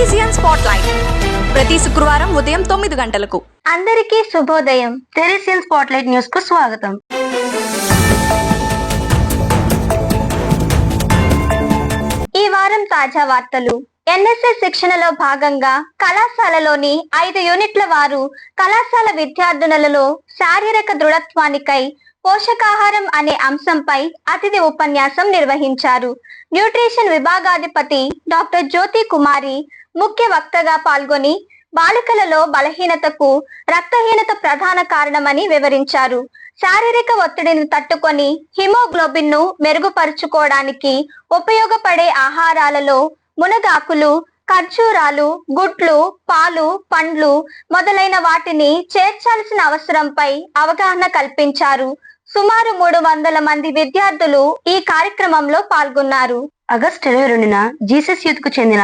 తెరీజియన్ spot light ప్రతి శుక్రవారం ఉదయం తొమ్మిది గంటలకు. అందరికీ శుభోదయం. తెరిసియన్ స్పాట్లైట్ న్యూస్కు స్వాగతం. ఈ వారం తాజా వార్తలు. ఎన్ఎస్ఎస్ శిక్షణలో భాగంగా కళాశాలలోని ఐదు యూనిట్ల వారు కళాశాల విద్యార్థినులలో శారీరక దృఢత్వానికై పోషకాహారం అనే అంశంపై అతిథి ఉపన్యాసం నిర్వహించారు. న్యూట్రిషన్ విభాగాధిపతి డాక్టర్ జ్యోతి కుమారి ముఖ్య వక్తగా పాల్గొని బాలికలలో బలహీనతకు రక్తహీనత ప్రధాన కారణమని వివరించారు. శారీరక ఒత్తిడిని తట్టుకొని హిమోగ్లోబిన్ను మెరుగుపరుచుకోవడానికి ఉపయోగపడే ఆహారాలలో మునగాకులు ఖర్జూరాలు గుడ్లు పాలు పండ్లు మొదలైన వాటిని చేర్చాల్సిన అవసరంపై అవగాహన కల్పించారు. సుమారు మూడు వందల మంది విద్యార్థులు ఈ కార్యక్రమంలో పాల్గొన్నారు. ఆగస్టు ఇరవై రెండున జీసస్ యూత్కు చెందిన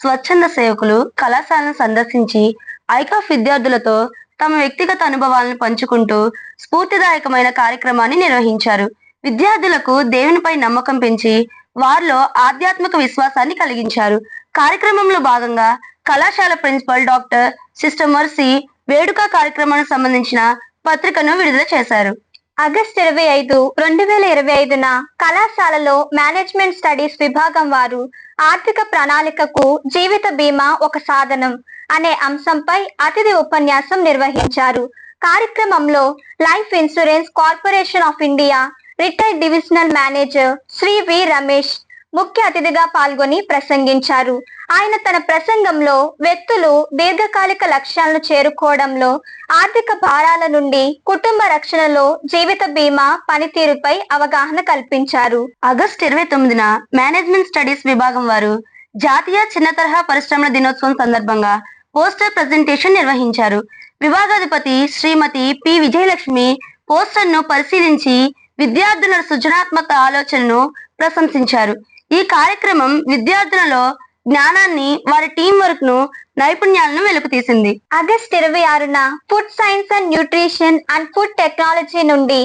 స్వచ్ఛంద సేవకులు కళాశాలను సందర్శించి ఐకాఫ్ విద్యార్థులతో తమ వ్యక్తిగత అనుభవాలను పంచుకుంటూ స్ఫూర్తిదాయకమైన కార్యక్రమాన్ని నిర్వహించారు. విద్యార్థులకు దేవునిపై నమ్మకం పెంచి వారిలో ఆధ్యాత్మిక విశ్వాసాన్ని కలిగించారు. కార్యక్రమంలో భాగంగా కళాశాల ప్రిన్సిపల్ డాక్టర్ సిస్టర్ మర్సీ వేడుక కార్యక్రమానికి సంబంధించిన పత్రికను విడుదల చేశారు. ఆగస్ట్ ఇరవై ఐదు రెండు వేల ఇరవై ఐదున కళాశాలలో మేనేజ్మెంట్ స్టడీస్ విభాగం వారు ఆర్థిక ప్రణాళికకు జీవిత బీమా ఒక సాధనం అనే అంశంపై అతిథి ఉపన్యాసం నిర్వహించారు. కార్యక్రమంలో life insurance corporation of India retired divisional manager Shri V Ramesh ముఖ్య అతిథిగా పాల్గొని ప్రసంగించారు. ఆయన తన ప్రసంగంలో వ్యక్తులు దీర్ఘకాలిక లక్ష్యాలను చేరుకోవడంలో ఆర్థిక భారాల నుండి కుటుంబ రక్షణలో జీవిత బీమా పనితీరుపై అవగాహన కల్పించారు. ఆగస్టు ఇరవై తొమ్మిదిన మేనేజ్మెంట్ స్టడీస్ విభాగం వారు జాతీయ చిన్న తరహా పరిశ్రమల దినోత్సవం సందర్భంగా పోస్టర్ ప్రజెంటేషన్ నిర్వహించారు. విభాగాధిపతి శ్రీమతి పి. విజయలక్ష్మి పోస్టర్ను పరిశీలించి విద్యార్థుల సృజనాత్మక ఆలోచనను ప్రశంసించారు. ఈ కార్యక్రమం విద్యార్థులలో జ్ఞానాన్ని వారి టీం వర్క్ను నైపుణ్యాలను వెలుగుతీసింది ఆగస్ట్ ఇరవై ఆరున food science and nutrition and food technology నుండి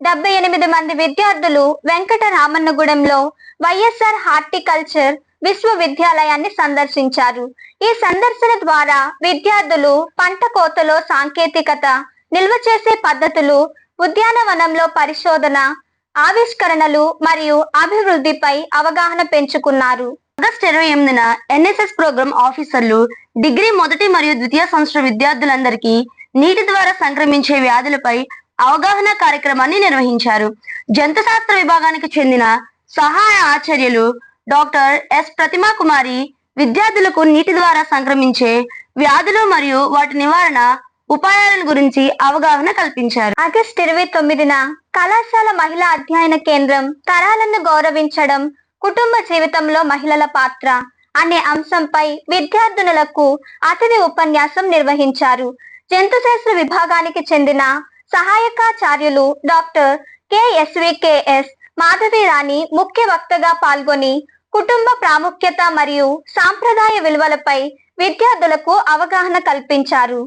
డెబ్బై ఎనిమిది మంది విద్యార్థులు వెంకట రామన్నగూడెంలో వైఎస్ఆర్ హార్టికల్చర్ విశ్వవిద్యాలయాన్ని సందర్శించారు. ఈ సందర్శన ద్వారా విద్యార్థులు పంట కోతలో సాంకేతికత నిల్వ చేసే పద్ధతులు ఉద్యానవనంలో పరిశోధన ఆవిష్కరణలు మరియు అభివృద్ధిపై అవగాహన పెంచుకున్నారు. ఆగస్ట్ ఇరవై ఎనిమిదిన ఎన్ఎస్ఎస్ ప్రోగ్రామ్ ఆఫీసర్లు డిగ్రీ మొదటి మరియు ద్వితీయ సంవత్సర విద్యార్థులందరికీ నీటి ద్వారా సంక్రమించే వ్యాధులపై అవగాహన కార్యక్రమాన్ని నిర్వహించారు. జంతు శాస్త్ర విభాగానికి చెందిన సహాయ ఆచార్యులు డాక్టర్ ఎస్ ప్రతిమా కుమారి విద్యార్థులకు నీటి ద్వారా సంక్రమించే వ్యాధులు మరియు వాటి నివారణ ఉపాయాలను గురించి అవగాహన కల్పించారు. ఆగస్ట్ ఇరవై తొమ్మిదిన కళాశాల మహిళా అధ్యయన కేంద్రం తరాలను గౌరవించడం కుటుంబ జీవితంలో మహిళల పాత్ర అనే అంశంపై విద్యార్థినులకు అతిథి ఉపన్యాసం నిర్వహించారు. జంతుశాస్త్ర విభాగానికి చెందిన సహాయకాచార్యులు డాక్టర్ కెఎస్వికేఎస్ మాధవి రాణి ముఖ్య వక్తగా పాల్గొని కుటుంబ ప్రాముఖ్యత మరియు సాంప్రదాయ విలువలపై విద్యార్థులకు అవగాహన కల్పించారు.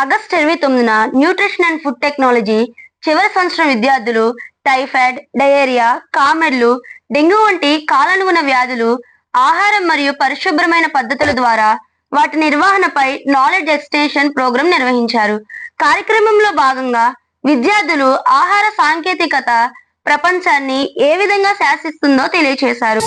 ఆగస్ట్ ఇరవై తొమ్మిదిన న్యూట్రిషన్ అండ్ ఫుడ్ టెక్నాలజీ చివరి సంవత్సరం విద్యార్థులు టైఫాయిడ్ డయేరియా కామెర్లు డెంగ్యూ వంటి కాలనుగుణ వ్యాధులు ఆహారం మరియు పరిశుభ్రమైన పద్ధతుల ద్వారా వాటి నిర్వహణపై నాలెడ్జ్ ఎక్స్టెన్షన్ ప్రోగ్రాం నిర్వహించారు. కార్యక్రమంలో భాగంగా విద్యార్థులు ఆహార సాంకేతికత ప్రపంచాన్ని ఏ విధంగా శాసిస్తుందో తెలియచేశారు.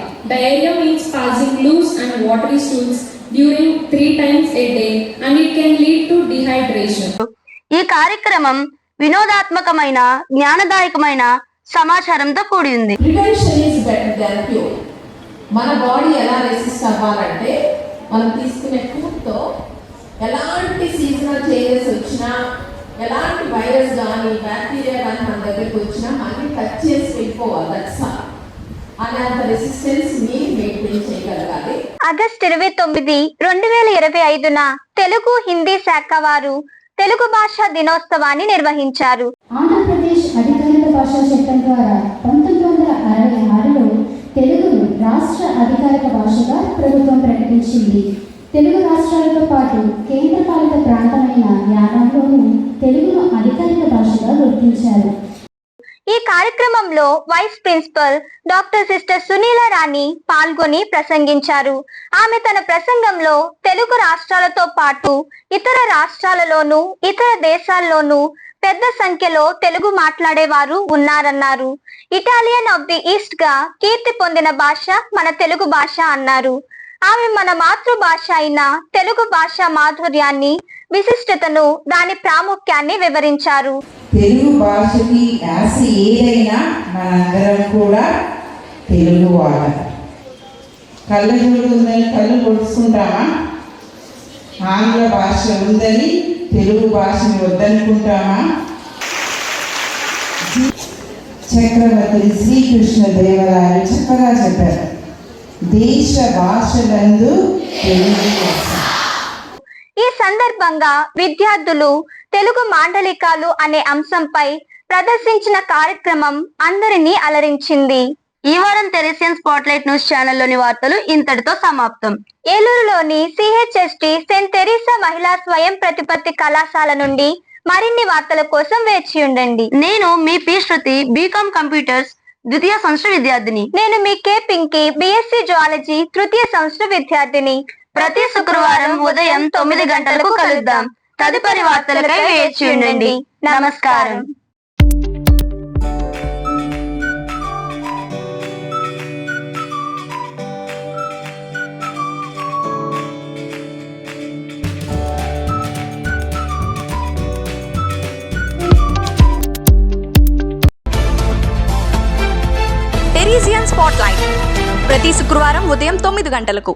To Diarrhea. Means passing loose and watery stools during three times a day and it can lead to dehydration. ఈ కార్యక్రమం వినోదాత్మకమైన జ్ఞానదాయకమైన సమాచారంతో కూడి ఉంది మన బాడీ ఎలా రెసిస్ట్ అవ్వాలంటే మనం తీసుకునే ఫుడ్తో ఎలాంటి సీజనల్ చేంజెస్ వచ్చినా ఎలాంటి వైరస్ కానీ బ్యాక్టీరియా కానీ మన దగ్గరికి వచ్చినా మనకి టచ్ చేసి వెళ్ళిపోవాలి దట్స్ అనేంత రెసిస్టెన్స్ని మెయింటైన్ చేయగలగాలి. ఆగస్ట్ ఇరవై తొమ్మిది రెండు వేల ఇరవై ఐదున తెలుగు హిందీ శాఖ వారు తెలుగు భాషా దినోత్సవాన్ని నిర్వహించారు. ఆంధ్రప్రదేశ్ అధికారిక భాషా చట్టం ద్వారా పంతొమ్మిది వందల అరవై ఆరులో తెలుగును రాష్ట్ర అధికారిక భాషగా ప్రభుత్వం ప్రకటించింది. తెలుగు రాష్ట్రాలతో పాటు కేంద్రపాలిత ప్రాంతమైన యానాంలోనూ తెలుగును అధికారిక భాషగా గుర్తించారు. ఈ కార్యక్రమంలో vice principal doctor sister Sunila Rani పాల్గొని ప్రసంగించారు. ఆమె తన ప్రసంగంలో తెలుగు రాష్ట్రాలతో పాటు ఇతర రాష్ట్రాలలోనూ ఇతర దేశాల్లోనూ పెద్ద సంఖ్యలో తెలుగు మాట్లాడేవారు ఉన్నారన్నారు. ఇటాలియన్ ఆఫ్ ది ఈస్ట్గా కీర్తి పొందిన భాష మన తెలుగు భాష అన్నారు. ఆమె మన మాతృభాష అయిన తెలుగు భాష మాధుర్యాన్ని విశిష్టతను దాని ప్రాముఖ్యాన్ని వివరించారు. తెలుగు భాషకి యాస ఏదైనా మనందరం కూడా తెలుగు వాళ్ళ. కళ్ళ జోడు ఉందని కళ్ళు పొడుచుకుంటామా? ఆంగ్ల భాష ఉందని తెలుగు భాషని వద్దనుకుంటామా? చక్రవర్తి శ్రీకృష్ణ దేవరాయలు చక్కగా చెప్పారు. దేశ భాషలందు తెలుగు భాష. ఈ సందర్భంగా విద్యార్థులు తెలుగు మాండలికాలు అనే అంశంపై ప్రదర్శించిన కార్యక్రమం అందరినీ అలరించింది. ఈ వారం తెరిసియన్ స్పాట్లైట్ న్యూస్ ఛానల్లోని వార్తలు ఇంతటితో సమాప్తం. ఏలూరులోని సిహెచ్ఎస్టి సెయింట్ తెరీసా మహిళా స్వయం ప్రతిపత్తి కళాశాల నుండి మరిన్ని వార్తల కోసం వేచి ఉండండి. నేను మీ P Shruti B Com computers ద్వితీయ సంవత్సర విద్యార్థిని. నేను మీ K Pinky B Sc zoology తృతీయ సంవత్సర విద్యార్థిని. ప్రతి శుక్రవారం ఉదయం తొమ్మిది గంటలకు కలుద్దాం. తదుపరి వార్తలకై వేచి ఉండండి. నమస్కారం. టెరీజియన్ స్పాట్లైట్ ప్రతి శుక్రవారం ఉదయం తొమ్మిది గంటలకు.